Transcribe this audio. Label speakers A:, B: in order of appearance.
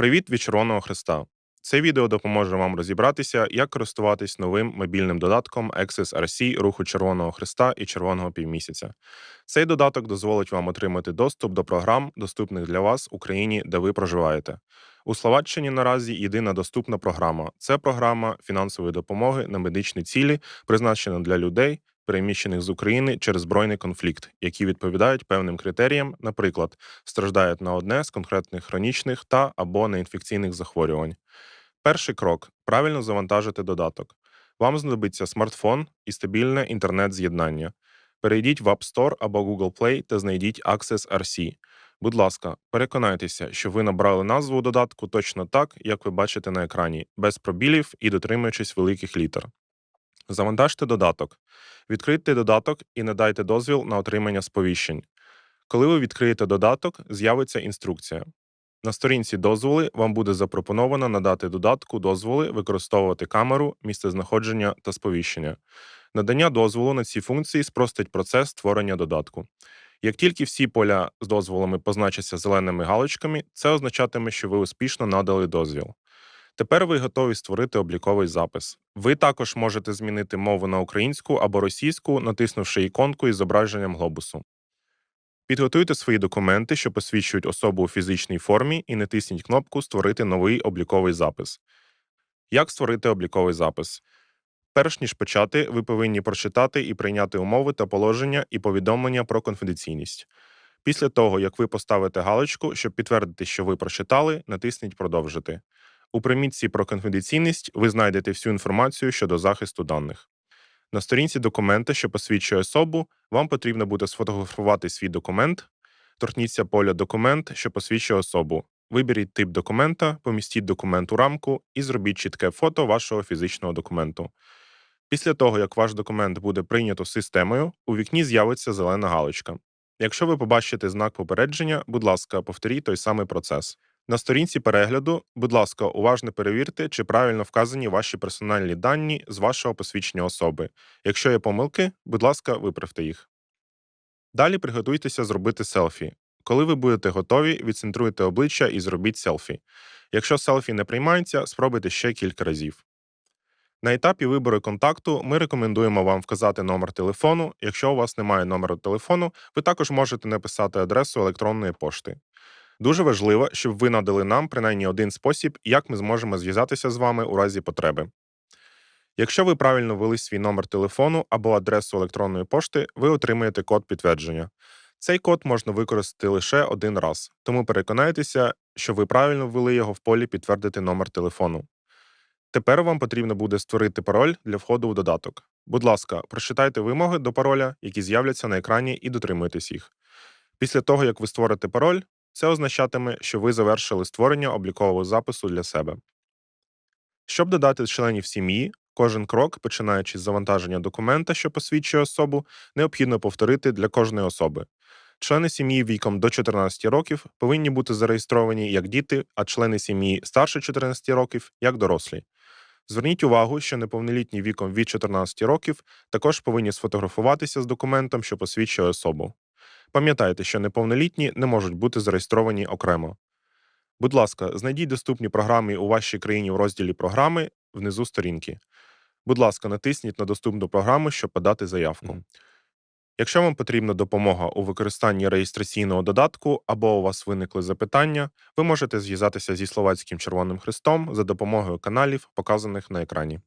A: Привіт від Червоного Христа. Це відео допоможе вам розібратися, як користуватись новим мобільним додатком Access RC руху Червоного Христа і Червоного півмісяця. Цей додаток дозволить вам отримати доступ до програм, доступних для вас в Україні, де ви проживаєте. У Словаччині наразі єдина доступна програма це програма фінансової допомоги на медичні цілі, призначена для людей, переміщених з України через збройний конфлікт, які відповідають певним критеріям, наприклад, страждають на одне з конкретних хронічних та або неінфекційних захворювань. Перший крок правильно завантажити додаток. Вам знадобиться смартфон і стабільне інтернет-з'єднання. Перейдіть в App Store або Google Play та знайдіть Access RC. Будь ласка, переконайтеся, що ви набрали назву додатку точно так, як ви бачите на екрані, без пробілів і дотримуючись великих літер. Завантажте додаток. Відкрийте додаток і надайте дозвіл на отримання сповіщень. Коли ви відкриєте додаток, з'явиться інструкція. На сторінці дозволи вам буде запропоновано надати додатку дозволи використовувати камеру, місцезнаходження та сповіщення. Надання дозволу на ці функції спростить процес створення додатку. Як тільки всі поля з дозволами позначаться зеленими галочками, це означатиме, що ви успішно надали дозвіл. Тепер ви готові створити обліковий запис. Ви також можете змінити мову на українську або російську, натиснувши іконку із зображенням глобусу. Підготуйте свої документи, що посвідчують особу у фізичній формі, і натисніть кнопку Створити новий обліковий запис. Як створити обліковий запис? Перш ніж почати, ви повинні прочитати і прийняти умови та положення і повідомлення про конфіденційність. Після того, як ви поставите галочку, щоб підтвердити, що ви прочитали, натисніть Продовжити. У примітці про конфіденційність ви знайдете всю інформацію щодо захисту даних. На сторінці документа, що посвідчує особу, вам потрібно буде сфотографувати свій документ, торкніться поля Документ, що посвідчує особу. Виберіть тип документа, помістіть документ у рамку і зробіть чітке фото вашого фізичного документу. Після того, як ваш документ буде прийнято системою, у вікні з'явиться зелена галочка. Якщо ви побачите знак попередження, будь ласка, повторіть той самий процес. На сторінці перегляду, будь ласка, уважно перевірте, чи правильно вказані ваші персональні дані з вашого посвідчення особи. Якщо є помилки, будь ласка, виправте їх. Далі приготуйтеся зробити селфі. Коли ви будете готові, відцентруйте обличчя і зробіть селфі. Якщо селфі не приймається, спробуйте ще кілька разів. На етапі вибору контакту ми рекомендуємо вам вказати номер телефону. Якщо у вас немає номеру телефону, ви також можете написати адресу електронної пошти. Дуже важливо, щоб ви надали нам принаймні один спосіб, як ми зможемо зв'язатися з вами у разі потреби. Якщо ви правильно ввели свій номер телефону або адресу електронної пошти, ви отримаєте код підтвердження. Цей код можна використати лише один раз, тому переконайтеся, що ви правильно ввели його в полі підтвердити номер телефону. Тепер вам потрібно буде створити пароль для входу в додаток. Будь ласка, прочитайте вимоги до пароля, які з'являться на екрані, і дотримуйтесь їх. Після того, як ви створите пароль, це означатиме, що ви завершили створення облікового запису для себе. Щоб додати членів сім'ї, кожен крок, починаючи з завантаження документа, що посвідчує особу, необхідно повторити для кожної особи. Члени сім'ї віком до 14 років повинні бути зареєстровані як діти, а члени сім'ї старше 14 років як дорослі. Зверніть увагу, що неповнолітні віком від 14 років також повинні сфотографуватися з документом, що посвідчує особу. Пам'ятайте, що неповнолітні не можуть бути зареєстровані окремо. Будь ласка, знайдіть доступні програми у вашій країні в розділі Програми внизу сторінки. Будь ласка, натисніть на доступну програму, щоб подати заявку. Якщо вам потрібна допомога у використанні реєстраційного додатку або у вас виникли запитання, ви можете зв'язатися зі Словацьким Червоним Хрестом за допомогою каналів, показаних на екрані.